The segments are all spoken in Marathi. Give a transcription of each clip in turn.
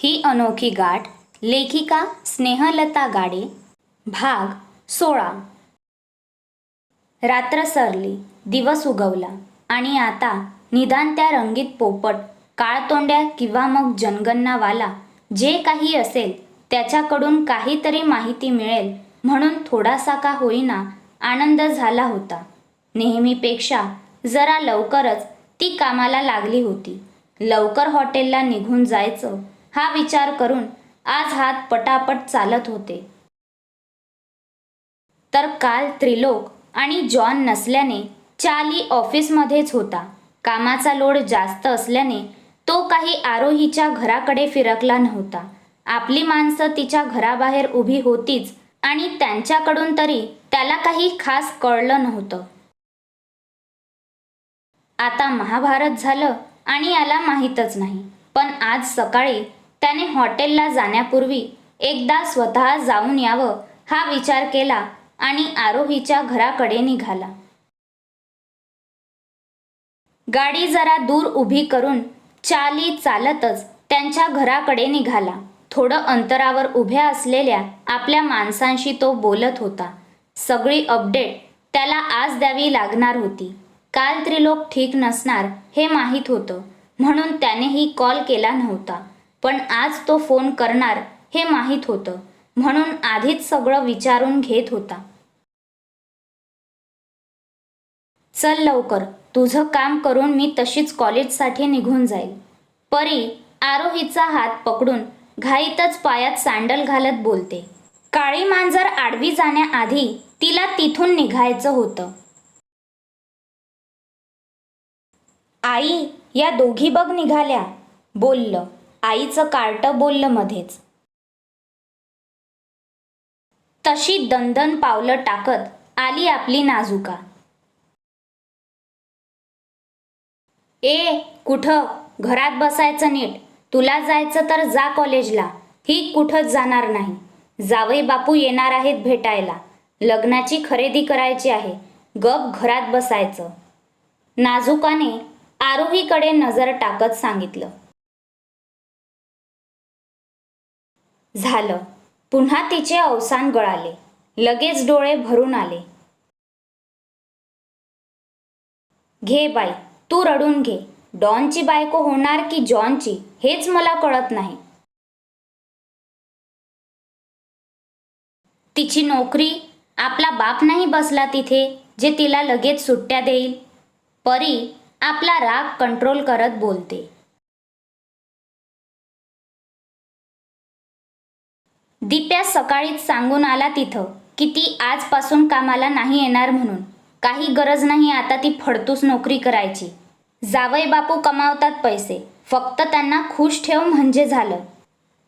ही अनोखी गाठ लेखिका स्नेहलता गाडे भाग सोळा. रात्र सरली दिवस उगवला आणि आता निदान त्या रंगीत पोपट काळतोंड्या किंवा मग जनगणनावाला जे काही असेल त्याच्याकडून काहीतरी माहिती मिळेल म्हणून थोडासा का होईना आनंद झाला होता. नेहमीपेक्षा जरा लवकरच ती कामाला लागली होती. लवकर हॉटेलला निघून जायचं हा विचार करून आज हात पटापट चालत होते. तर काल त्रिलोक आणि जॉन नसल्याने चाली ऑफिसमध्येच होता. कामाचा लोड जास्त असल्याने तो काही आरोहीच्या घराकडे फिरकला नव्हता. आपली माणसं तिच्या घराबाहेर उभी होतीच आणि त्यांच्याकडून तरी त्याला काही खास कळलं नव्हतं. आता महाभारत झालं आणि याला माहीतच नाही. पण आज सकाळी त्याने हॉटेलला जाण्यापूर्वी एकदा स्वतः जाऊन यावं हा विचार केला आणि आरोहीच्या घराकडे निघाला. गाडी जरा दूर उभी करून चाली चालतच त्यांच्या घराकडे निघाला. थोडं अंतरावर उभ्या असलेल्या आपल्या माणसांशी तो बोलत होता. सगळी अपडेट त्याला आज द्यावी लागणार होती. काल त्रिलोक ठीक नसणार हे माहीत होतं म्हणून त्यानेही कॉल केला नव्हता. पण आज तो फोन करणार हे माहीत होतं. म्हणून आधीच सगळं विचारून घेत होता. चल लवकर तुझं काम करून मी तशीच कॉलेजसाठी निघून जाईल. परी आरोहीचा हात पकडून घाईतच पायात सँडल घालत बोलते. काळी मांजर आडवी जाण्याआधी तिला तिथून निघायचं होतं. आई या दोघी बघ निघाल्या बोललं. आईचं कार्टं बोललं मध्येच. तशी दंदन पावलं टाकत आली आपली नाजुका. ए कुठं? घरात बसायचं नीट. तुला जायचं तर जा कॉलेजला. ही कुठंच जाणार नाही. जावई बापू येणार आहेत भेटायला. लग्नाची खरेदी करायची आहे. गप घरात बसायचं. नाजुकाने आरोहीकडे नजर टाकत सांगितलं. झालं. पुन्हा तिचे अवसान गळाले. लगेच डोळे भरून आले. घे बाई तू रडून घे. डॉनची बायको होणार की जॉनची हेच मला कळत नाही. तिची नोकरी आपला बाप नाही बसला तिथे जे तिला लगेच सुट्ट्या देईल? परी आपला राग कंट्रोल करत बोलते. दिप्या सकाळीच सांगून आला तिथं की ती आजपासून कामाला नाही येणार म्हणून. काही गरज नाही आता ती फडतूस नोकरी करायची. जावई बापू कमावतात पैसे. फक्त त्यांना खुश ठेव म्हणजे झालं.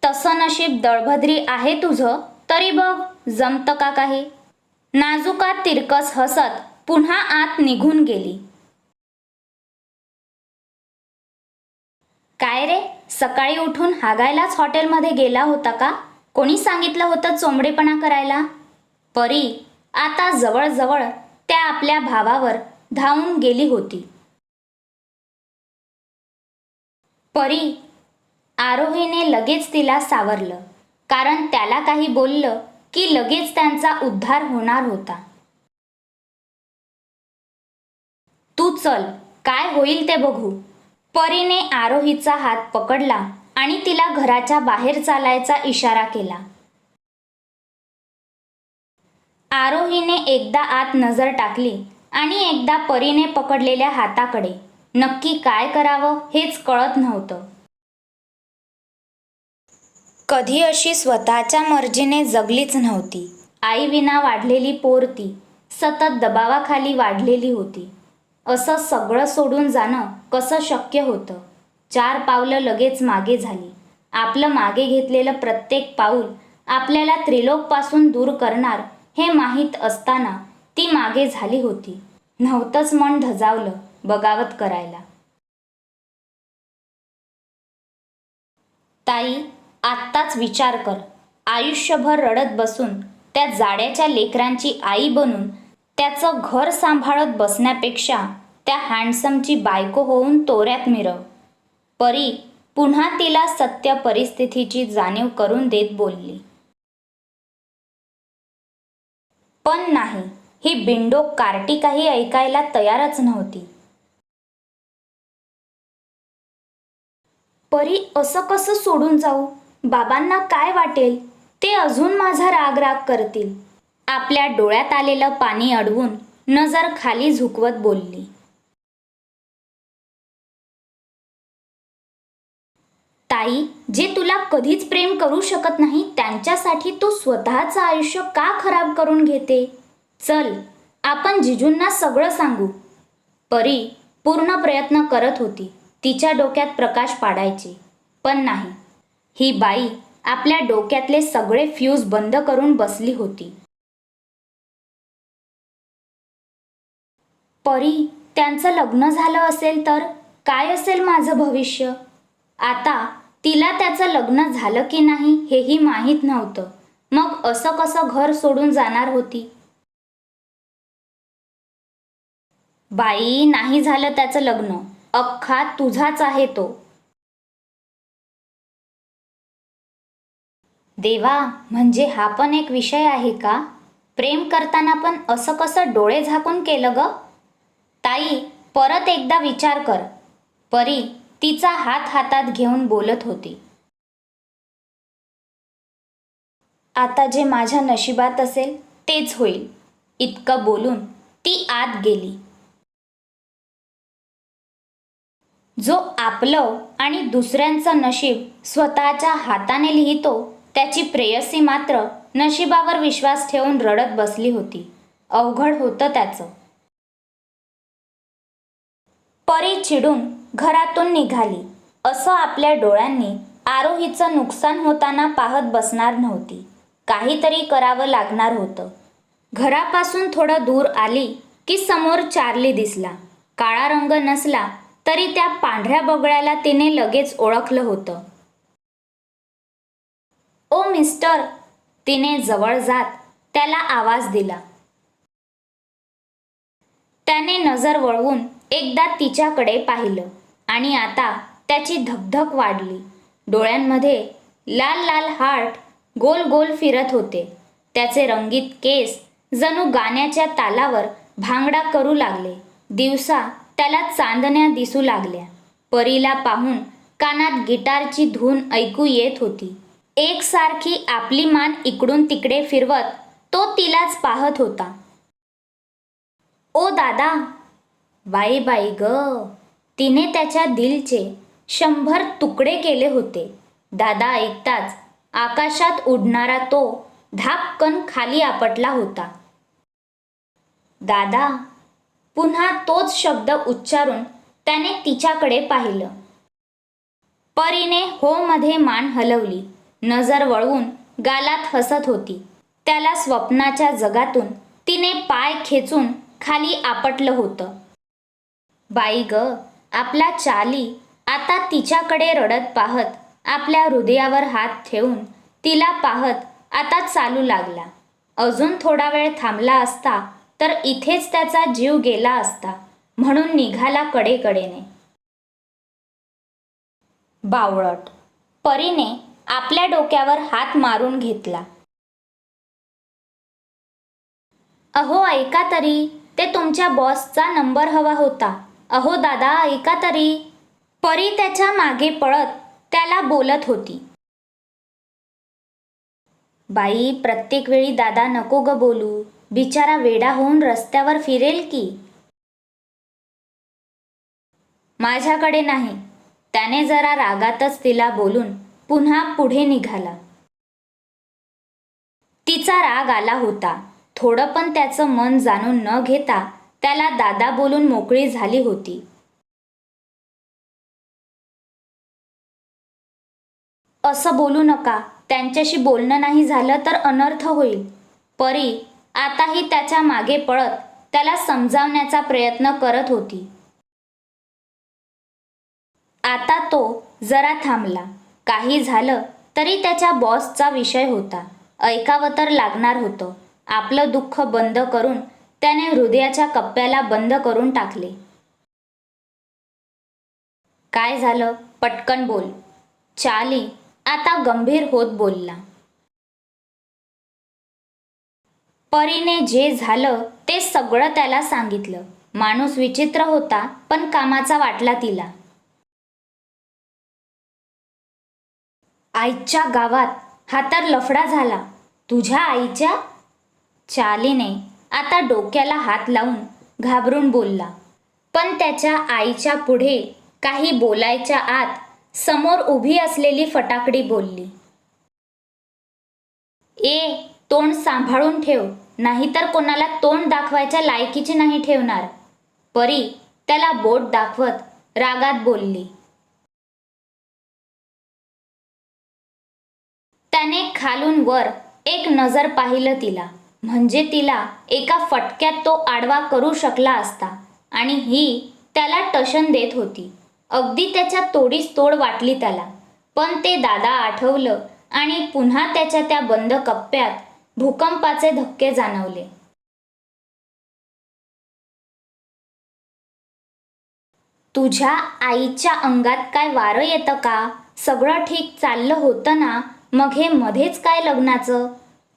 तसं नशीब दळभद्री आहे तुझं तरी बघ जमतं का काही? नाजुका तिरकस हसत पुन्हा आत निघून गेली. काय रे सकाळी उठून हागायलाच हॉटेलमध्ये गेला होता का? कोणी सांगितलं होतं चोंबडेपणा करायला? परी आता जवळजवळ त्या आपल्या भावावर धावून गेली होती. परी आरोहीने लगेच तिला सावरलं कारण त्याला काही बोललं की लगेच त्यांचा उद्धार होणार होता. तू चल काय होईल ते बघू. परीने आरोहीचा हात पकडला आणि तिला घराच्या बाहेर चालायचा इशारा केला. आरोहीने एकदा आत नजर टाकली आणि एकदा परीने पकडलेल्या हाताकडे नक्की काय करावं हेच कळत नव्हतं. कधी अशी स्वतःच्या मर्जीने जगलीच नव्हती. आई विना वाढलेली पोर ती सतत दबावाखाली वाढलेली होती. असं सगळं सोडून जाणं कसं शक्य होतं? चार पावलं लगेच मागे झाली. आपलं मागे घेतलेलं प्रत्येक पाऊल आपल्याला त्रिलोकपासून दूर करणार हे माहीत असताना ती मागे झाली होती. नव्हतंच मन धजावलं बगावत करायला. ताई आत्ताच विचार कर. आयुष्यभर रडत बसून त्या जाड्याच्या लेकरांची आई बनून त्याचं घर सांभाळत बसण्यापेक्षा त्या हँडसमची बायको होऊन तोऱ्यात मिरव. परी पुन्हा तिला सत्य परिस्थितीची जाणीव करून देत बोलली. पण नाही ही बिंडो कार्टी काही ऐकायला तयारच नव्हती. परी असं कसं सोडून जाऊ? बाबांना काय वाटेल? ते अजून माझा राग राग करतील. आपल्या डोळ्यात आलेलं पाणी अडवून नजर खाली झुकवत बोलली. ताई जे तुला कधीच प्रेम करू शकत नाही त्यांच्यासाठी तू स्वतःचं आयुष्य का खराब करून घेते? चल आपण जिजूंना सगळं सांगू. परी पूर्ण प्रयत्न करत होती. तिच्या डोक्यात प्रकाश पाडायचे. पण नाही. ही बाई आपल्या डोक्यातले सगळे फ्यूज बंद करून बसली होती. परी त्यांचं लग्न झालं असेल तर? काय असेल माझं भविष्य? आता तिला त्याचं लग्न झालं की नाही हेही माहीत नव्हतं. मग असं कसं घर सोडून जाणार होती? बाई नाही झालं त्याचं लग्न. अख्खा तुझाच आहे तो. देवा म्हणजे हा पण एक विषय आहे का? प्रेम करताना पण असं कसं डोळे झाकून केलं ग? ताई परत एकदा विचार कर. परी तिचा हात हातात घेऊन बोलत होती. आता जे माझ्या नशिबात असेल तेच होईल इतकं बोलून ती आत गेली. जो आपलं आणि दुसऱ्यांचं नशीब स्वतःच्या हाताने लिहितो त्याची प्रेयसी मात्र नशिबावर विश्वास ठेवून रडत बसली होती. अवघड होतं त्याचं. परी चिडून घरातून निघाली. असं आपल्या डोळ्यांनी आरोहीचं नुकसान होताना पाहत बसणार नव्हती. काहीतरी करावं लागणार होतं. घरापासून थोडं दूर आली की समोर चार्ली दिसला. काळा रंग नसला तरी त्या पांढऱ्या बगळ्याला तिने लगेच ओळखलं होतं. ओ मिस्टर तिने जवळ जात त्याला आवाज दिला. त्याने नजर वळवून एकदा तिच्याकडे पाहिलं आणि आता त्याची धकधक वाढली. डोळ्यांमध्ये लाल लाल हार्ट गोल गोल फिरत होते. त्याचे रंगीत केस जणू गाण्याच्या तालावर भांगडा करू लागले. दिवसा त्याला चांदण्या दिसू लागल्या. परीला पाहून कानात गिटारची धून ऐकू येत होती. एकसारखी आपली मान इकडून तिकडे फिरवत तो तिलाच पाहत होता. ओ दादा बाई बाई ग. तिने त्याच्या दिलचे शंभर तुकडे केले होते. दादा ऐकताच आकाशात उडणारा तो धापकन खाली आपटला होता. दादा पुन्हा तोच शब्द उच्चारून त्याने तिच्याकडे पाहिलं. परीने हो मध्ये मान हलवली. नजर वळवून गालात हसत होती. त्याला स्वप्नाच्या जगातून तिने पाय खेचून खाली आपटलं होतं. बाई ग आपला चाली आता तिच्याकडे रडत पाहत आपल्या हृदयावर हात ठेवून तिला पाहत आता चालू लागला. अजून थोडा वेळ थांबला असता तर इथेच त्याचा जीव गेला असता म्हणून निघाला कडेकडेने. बावळट. परीने आपल्या डोक्यावर हात मारून घेतला. अहो ऐका तरी ते तुमच्या बॉसचा नंबर हवा होता. अहो दादा ऐका तरी. परी त्याच्यामागे पळत त्याला बोलत होती. बाई प्रत्येक वेळी दादा नको ग बोलू. बिचारा वेडा होऊन रस्त्यावर फिरेल की? माझ्याकडे नाही. त्याने जरा रागातच तिला बोलून पुन्हा पुढे निघाला. तिचा राग आला होता. थोडं पण त्याचं मन जाणून न घेता त्याला दादा बोलून मोकळी झाली होती. असं बोलू नका त्यांच्याशी बोलणं नाही झालं तर अनर्थ होईल. परी आताही त्याच्यामागे पळत त्याला समजावण्याचा प्रयत्न करत होती. आता तो जरा थांबला. काही झालं तरी त्याच्या बॉसचा विषय होता. ऐकावं तर लागणार होतं. आपलं दुःख बंद करून त्याने हृदयाच्या कप्प्याला बंद करून टाकले. काय झालं? पटकन बोल. चाली. आता गंभीर होत बोलला. परीने जे झालं ते सगळं त्याला सांगितलं. माणूस विचित्र होता पण कामाचा वाटला तिला. आईच्या गावात हा तर लफडा झाला. तुझ्या आईच्या? चालीने. आता डोक्याला हात लावून घाबरून बोलला. पण त्याच्या आईच्या पुढे काही बोलायच्या आत समोर उभी असलेली फटाकडी बोलली ए तोंड सांभाळून ठेव नाहीतर कोणाला तोंड दाखवायच्या लायकीची नाही ठेवणार. परी त्याला बोट दाखवत रागात बोलली त्याने खालून वर एक नजर पाहिलं तिला. म्हणजे तिला एका फटक्यात तो आडवा करू शकला असता आणि ही त्याला टशन देत होती. अगदी त्याच्या तोडीस तोड वाटली त्याला. पण ते दादा आठवलं आणि पुन्हा त्याच्या त्या बंद कप्प्यात भूकंपाचे धक्के जाणवले. तुझ्या आईच्या अंगात काय वारं येतं का? सगळं ठीक चाललं होतं ना? मग हे मध्येच काय लग्नाचं?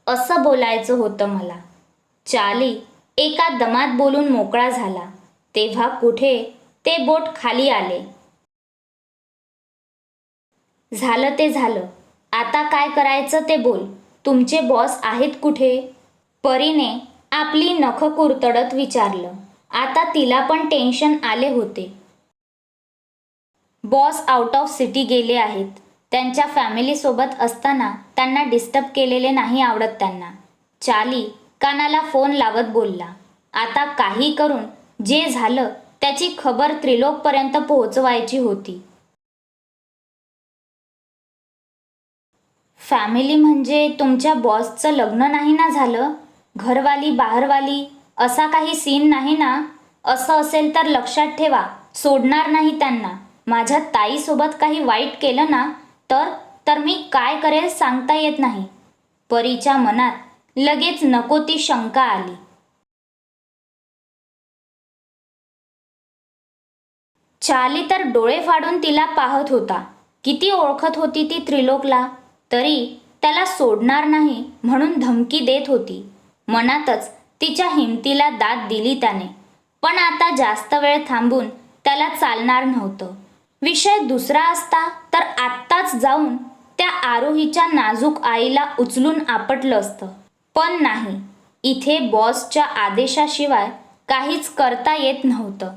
असं बोलायचं होतं मला. चाली एका दमात बोलून मोकळा झाला. तेव्हा कुठे ते बोट खाली आले. झालं ते झालं. आता काय करायचं ते बोल. तुमचे बॉस आहेत कुठे? परीने आपली नख कुरतडत विचारलं. आता तिला पण टेन्शन आले होते. बॉस आउट ऑफ सिटी गेले आहेत. त्यांच्या फॅमिलीसोबत असताना त्यांना डिस्टर्ब केलेले नाही आवडत त्यांना. चाली कानाला फोन लावत बोलला. आता काही करून जे झालं त्याची खबर त्रिलोकपर्यंत पोहोचवायची होती. फॅमिली म्हणजे तुमच्या बॉसचं लग्न नाही ना झालं? घरवाली बाहेरवाली असा काही सीन नाही ना? असं असेल तर लक्षात ठेवा सोडणार नाही त्यांना. माझ्या ताईसोबत काही वाईट केलं ना तर तर मी काय करेल सांगता येत नाही. परीच्या मनात लगेच नको ती शंका आली. चाली तर डोळे फाडून तिला पाहत होता. किती ओळखत होती ती त्रिलोकला? तरी त्याला सोडणार नाही म्हणून धमकी देत होती. मनातच तिच्या हिमतीला दाद दिली त्याने. पण आता जास्त वेळ थांबून त्याला चालणार नव्हतं. विषय दुसरा असता तर आत्ताच जाऊन त्या आरोहीच्या नाजूक आईला उचलून आपटलं असतं. पण नाही इथे बॉसच्या आदेशाशिवाय काहीच करता येत नव्हतं.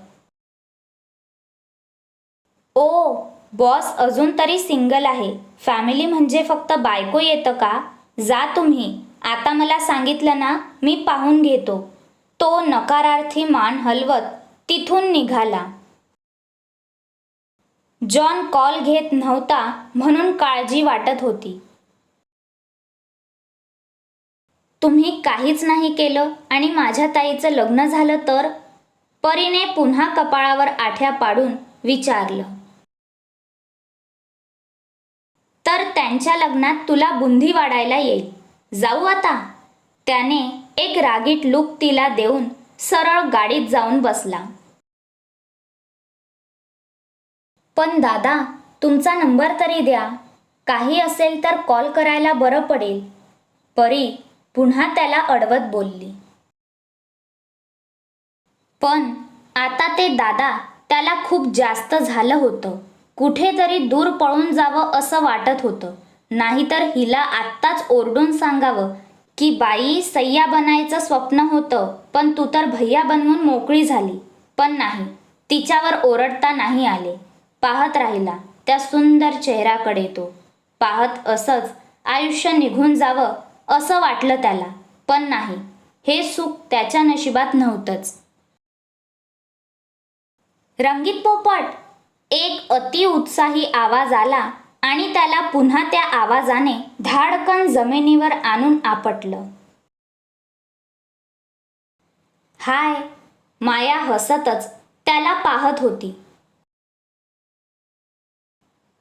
ओ बॉस अजून तरी सिंगल आहे. फॅमिली म्हणजे फक्त बायको येतं का? जा तुम्ही. आता मला सांगितलं ना मी पाहून घेतो. तो नकारार्थी मान हलवत तिथून निघाला. जॉन कॉल घेत नव्हता म्हणून काळजी वाटत होती. तुम्ही काहीच नाही केलं आणि माझ्या ताईचं लग्न झालं तर? परीने पुन्हा कपाळावर आठ्या पाडून विचारलं. तर त्यांच्या लग्नात तुला बुंदी वाढायला येईल. जाऊ आता. त्याने एक रागीट लूक तिला देऊन सरळ गाडीत जाऊन बसला. पण दादा तुमचा नंबर तरी द्या. काही असेल तर कॉल करायला बरं पडेल. परी पुन्हा त्याला अडवत बोलली. पण आता ते दादा त्याला खूप जास्त झालं होतं. कुठेतरी दूर पळून जावं असं वाटत होतं. नाहीतर हिला आत्ताच ओरडून सांगावं की बाई सय्या बनायचं स्वप्न होतं पण तू तर भैया बनवून मोकळी झाली. पण नाही तिच्यावर ओरडता नाही आले. पाहत राहिला. त्या सुंदर चेहऱ्याकडे तो. पाहत असंच आयुष्य निघून जावं असं वाटलं त्याला. पण नाही. हे सुख त्याच्या नशिबात नव्हतंच. रंगीत पोपट. एक अति उत्साही आवाज आला आणि त्याला पुन्हा त्या आवाजाने धाडकन जमिनीवर आणून आपटलं. हाय. माया हसतच त्याला पाहत होती.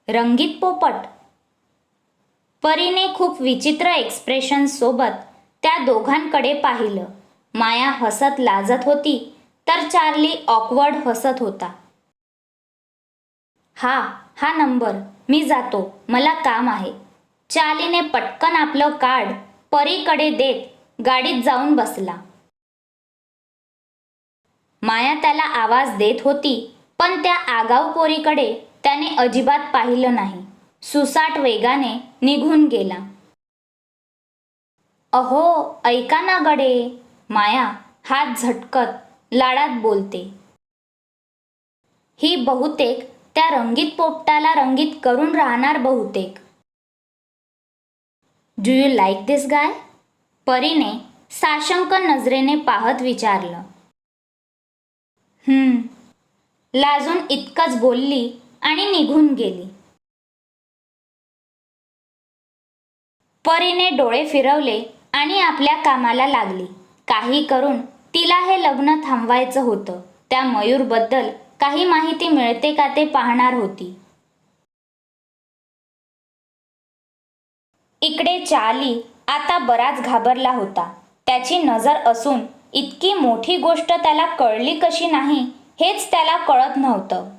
रंगीत पोपट. परीने खूप विचित्र एक्सप्रेशनसोबत त्या दोघांकडे पाहिलं. माया हसत लाजत होती तर चार्ली ऑकवर्ड हसत होता. हा हा नंबर मी जातो मला काम आहे. चार्लीने पटकन आपलं कार्ड परीकडे देत गाडीत जाऊन बसला. माया त्याला आवाज देत होती पण त्या आगाऊ पोरीकडे त्याने अजिबात पाहिलं नाही. सुसाट वेगाने निघून गेला. अहो ऐका ना गडे. माया हात झटकत लाडात बोलते. ही बहुतेक त्या रंगीत पोपटाला रंगीत करून राहणार बहुतेक. Do you like this guy परीने साशंक नजरेने पाहत विचारलं. हम्म. लाजून इतकंच बोलली आणि निघून गेली. परीने डोळे फिरवले आणि आपल्या कामाला लागली. काही करून तिला हे लग्न थांबवायचं होतं. त्या मयूरबद्दल काही माहिती मिळते का ते पाहणार होती. इकडे चाली आता बराच घाबरला होता. त्याची नजर असून इतकी मोठी गोष्ट त्याला कळली कशी नाही हेच त्याला कळत नव्हतं.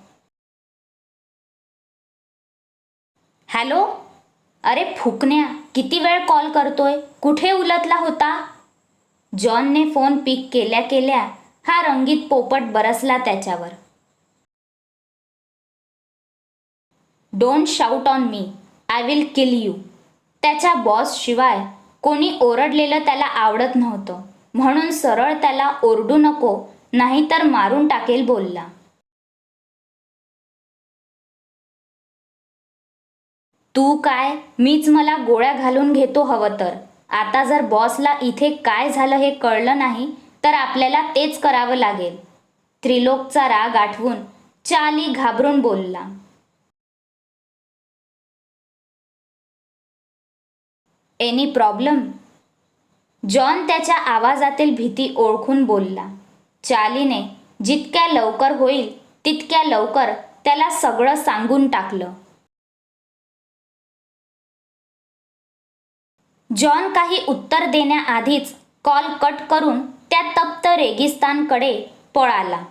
हॅलो? अरे फुकण्या किती वेळ कॉल करतोय? कुठे उलटला होता? जॉनने फोन पिक केल्या केल्या हा रंगीत पोपट बरसला त्याच्यावर. Don't shout on me I will kill you त्याच्या बॉस शिवाय कोणी ओरडलेलं त्याला आवडत नव्हतं. म्हणून सरळ त्याला ओरडू नको नाहीतर मारून टाकेल बोलला. तू काय? मीच मला गोळ्या घालून घेतो हवं तर. आता जर बॉसला इथे काय झालं हे कळलं नाही तर आपल्याला तेच करावं लागेल. त्रिलोकचा राग आठवून चाली घाबरून बोलला. Any problem? जॉन त्याच्या आवाजातील भीती ओळखून बोलला. चालीने जितक्या लवकर होईल तितक्या लवकर त्याला सगळं सांगून टाकलं. जॉन काही उत्तर देण्याआधीच कॉल कट करून त्या तप्त रेगिस्तानकडे पळाला.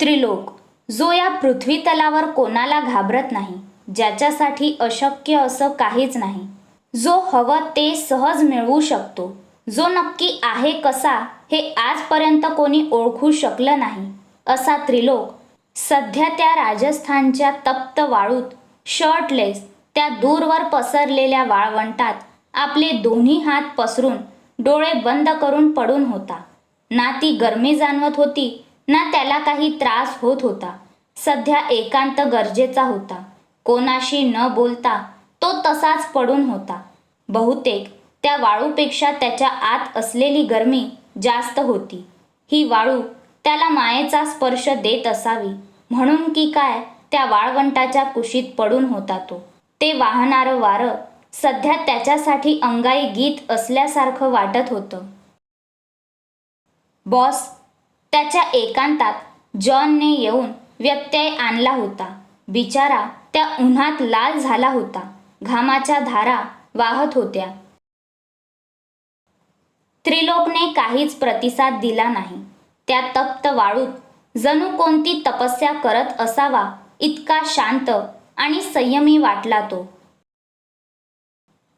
त्रिलोक जो या पृथ्वी तलावर कोणाला घाबरत नाही ज्याच्यासाठी अशक्य असं काहीच नाही जो हवं ते सहज मिळवू शकतो जो नक्की आहे कसा हे आजपर्यंत कोणी ओळखू शकलं नाही असा त्रिलोक सध्या त्या राजस्थानच्या तप्त वाळूत शर्टलेस त्या दूरवर पसरलेल्या वाळवंटात आपले दोन्ही हात पसरून डोळे बंद करून पडून होता. ना ती गरमी जाणवत होती ना त्याला काही त्रास होत होता. सध्या एकांत गरजेचा होता. कोणाशी न बोलता तो तसाच पडून होता. बहुतेक त्या वाळूपेक्षा त्याच्या आत असलेली गरमी जास्त होती. ही वाळू त्याला मायेचा स्पर्श देत असावी म्हणून की काय त्या वाळवंटाच्या कुशीत पडून होता तो. ते वाहणारं वारं सध्या त्याच्यासाठी अंगाई गीत असल्यासारखं वाटत होतं. बॉस त्याच्या एकांतात जॉनने येऊन व्यत्यय आणला होता. बिचारा त्या उन्हात लाल झाला होता. घामाच्या धारा वाहत होत्या. त्रिलोकने काहीच प्रतिसाद दिला नाही. त्या तप्त वाळूत जणू कोणती तपस्या करत असावा इतका शांत आणि संयमी वाटला तो.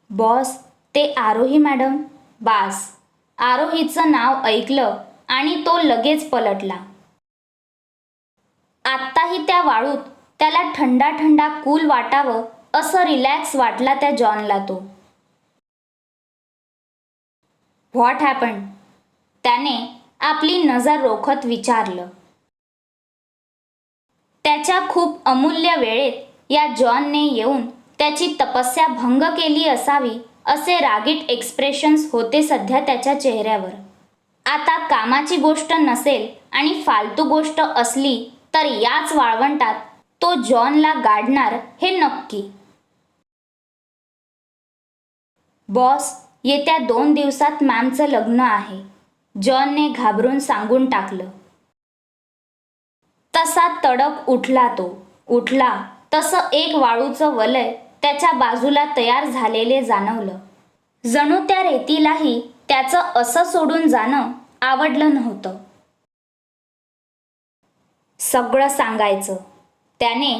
बॉस ते आरोही मॅडम? बास. आरोहीचं नाव ऐकलं आणि तो लगेच पलटला. आत्ताही त्या वाळूत त्याला थंडा थंडा कूल वाटावं असं रिलॅक्स वाटला त्या जॉनला तो. व्हॉट हॅपन त्याने आपली नजर रोखत विचारलं. त्याच्या खूप अमूल्य वेळेत या जॉनने येऊन त्याची तपस्या भंग केली असावी असे रागीट एक्सप्रेशन्स होते सध्या त्याच्या चेहऱ्यावर. आता कामाची गोष्ट नसेल आणि फालतू गोष्ट असली तर याच वाळवंटात तो जॉनला गाडणार हे नक्की. बॉस येत्या दोन दिवसात मॅमचं लग्न आहे. जॉनने घाबरून सांगून टाकलं. तसा तडक उठला तो. उठला तसं एक वाळूचं वलय त्याच्या बाजूला तयार झालेले जाणवलं. जणू त्या रेतीलाही त्याचं असं सोडून जाणं आवडलं नव्हतं. सगळं सांगायचं. त्याने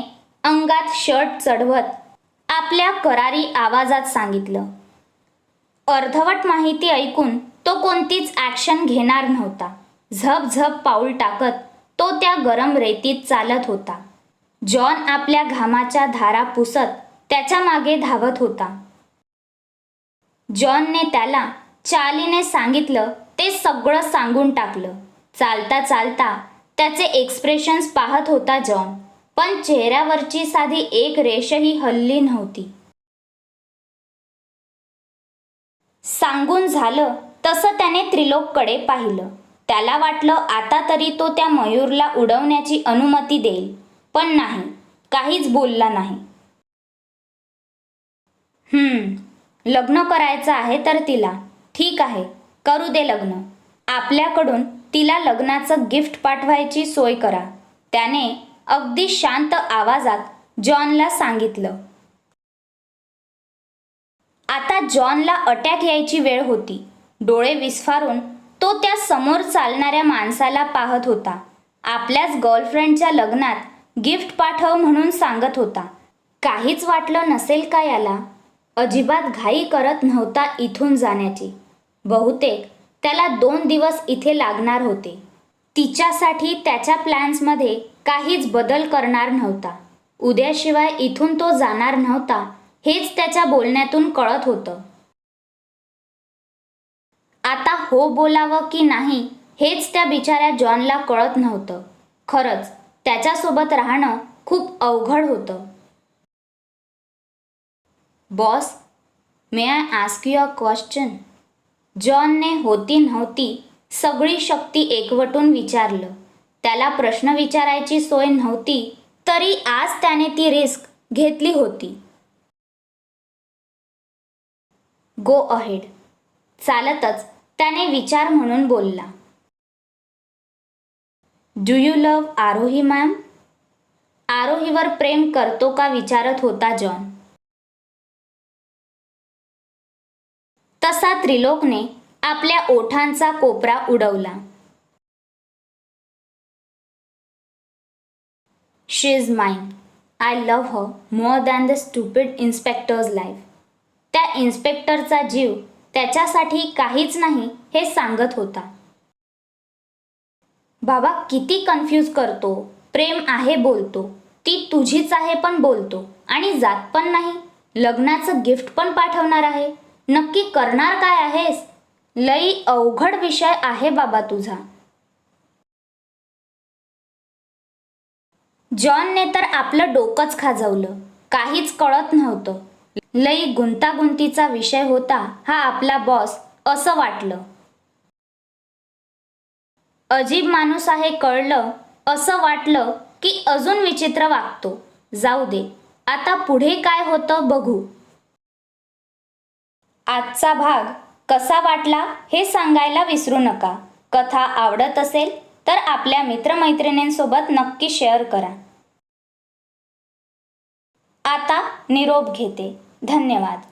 अंगात शर्ट चढवत आपल्या करारी आवाजात सांगितलं. अर्धवट माहिती ऐकून तो कोणतीच ॲक्शन घेणार नव्हता. झप झप पाऊल टाकत तो त्या गरम रेतीत चालत होता. जॉन आपल्या घामाच्या धारा पुसत त्याच्यामागे धावत होता. जॉनने त्याला चालीने सांगितलं ते सगळं सांगून टाकलं. चालता चालता त्याचे एक्सप्रेशन्स पाहत होता जॉन पण चेहऱ्यावरची साधी एक रेषही हल्ली नव्हती. सांगून झालं तसं त्याने त्रिलोककडे पाहिलं. त्याला वाटलं आता तरी तो त्या मयूरला उडवण्याची अनुमती देईल. पण नाही काहीच बोलला नाही. हम्म लग्न करायचं आहे तर तिला. ठीक आहे करू दे लग्न. आपल्याकडून तिला लग्नाचं गिफ्ट पाठवायची सोय करा. त्याने अगदी शांत आवाजात जॉनला सांगितलं. आता जॉनला अटॅक यायची वेळ होती. डोळे विस्फारून तो त्या समोर चालणाऱ्या माणसाला पाहत होता. आपल्याच गर्लफ्रेंडच्या लग्नात गिफ्ट पाठव म्हणून सांगत होता. काहीच वाटलं नसेल का याला? अजिबात घाई करत नव्हता इथून जाण्याची. बहुतेक त्याला दोन दिवस इथे लागणार होते. तिच्यासाठी त्याच्या प्लॅन्समध्ये काहीच बदल करणार नव्हता. उद्याशिवाय इथून तो जाणार नव्हता हेच त्याच्या बोलण्यातून कळत होतं. आता हो बोलावं की नाही हेच त्या बिचाऱ्या जॉनला कळत नव्हतं. खरंच त्याच्यासोबत राहणं खूप अवघड होतं. Boss may I ask you a question जॉनने होती नव्हती सगळी शक्ती एकवटून विचारलं. त्याला प्रश्न विचारायची सोय नव्हती तरी आज त्याने ती रिस्क घेतली होती. गो अहेड चालतच त्याने विचार म्हणून बोलला. Do you love Aarohi ma'am आरोहीवर प्रेम करतो का विचारत होता जॉन. तसा त्रिलोकने आपल्या ओठांचा कोपरा उडवला. She is mine I love her more than the stupid inspector's life त्या इन्स्पेक्टरचा जीव त्याच्यासाठी काहीच नाही हे सांगत होता. बाबा किती कन्फ्यूज करतो. प्रेम आहे बोलतो. ती तुझीच आहे पण बोलतो. आणि जात पण नाही. लग्नाचं गिफ्ट पण पाठवणार आहे. नक्की करणार काय आहेस? लई अवघड विषय आहे बाबा तुझा. जॉनने तर आपलं डोकंच खाजवलं. काहीच कळत नव्हतं. लई गुंतागुंतीचा विषय होता हा आपला बॉस असं वाटलं. अजीब माणूस आहे कळलं असं वाटलं की अजून विचित्र वागतो. जाऊ दे आता पुढे काय होतं बघू. आजचा भाग कसा वाटला हे सांगायला विसरू नका. कथा आवडत असेल तर आपल्या मित्रमैत्रिणींसोबत नक्की शेअर करा. आता निरोप घेते. धन्यवाद.